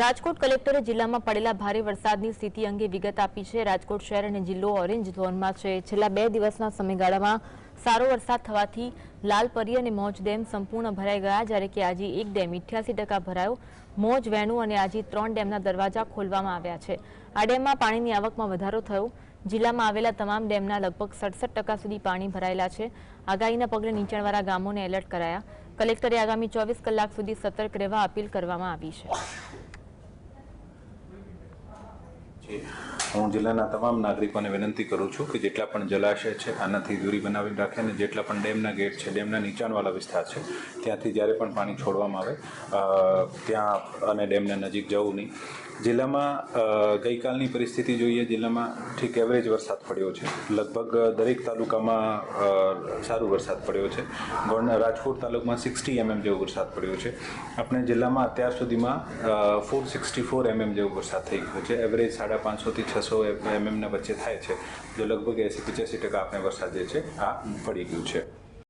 રાજકોટ કલેક્ટરે જિલ્લામાં પડેલા ભારે વરસાદની સ્થિતિ અંગે વિગત આપી છે. રાજકોટ શહેર અને જિલ્લો ઓરેન્જ ઝોનમાં છે. છેલ્લા બે દિવસના સમયગાળામાં સારો વરસાદ થવાથી લાલપરી અને મોજ ડેમ સંપૂર્ણ ભરાઈ ગયા, જ્યારે કે આજે એક ડેમ ઇઠ્યાસી ભરાયો. મોજ, વેણુ અને આજે ત્રણ ડેમના દરવાજા ખોલવામાં આવ્યા છે. આ ડેમમાં પાણીની આવકમાં વધારો થયો. જિલ્લામાં આવેલા તમામ ડેમના લગભગ સડસઠ સુધી પાણી ભરાયેલા છે. આગાહીના પગલે નીચાણવાળા ગામોને એલર્ટ કરાયા. કલેક્ટરે આગામી ચોવીસ કલાક સુધી સતર્ક રહેવા અપીલ કરવામાં આવી છે. Yeah. હું જિલ્લાના તમામ નાગરિકોને વિનંતી કરું છું કે જેટલા પણ જલાશય છે, આનાથી દૂરી બનાવીને રાખે અને જેટલા પણ ડેમના ગેટ છે, ડેમના નીચાણવાળા વિસ્તાર છે, ત્યાંથી જ્યારે પણ પાણી છોડવામાં આવે ત્યાં અને ડેમના નજીક જવું નહીં. જિલ્લામાં ગઈકાલની પરિસ્થિતિ જોઈએ, જિલ્લામાં ઠીક એવરેજ વરસાદ પડ્યો છે. લગભગ દરેક તાલુકામાં સારો વરસાદ પડ્યો છે. રાજકોટ તાલુકામાં સિક્સટી એમએમ જેવો વરસાદ પડ્યો છે. આપણે જિલ્લામાં અત્યાર સુધીમાં ફોર સિક્સટી ફોર એમએમ જેવો વરસાદ થઈ ગયો છે. એવરેજ સાડા પાંચસોથી છસો એમએમના વચ્ચે થાય છે. જો લગભગ એંસી પચાસી ટકા આપણે વરસાદ જે છે, આ પડી ગયું છે.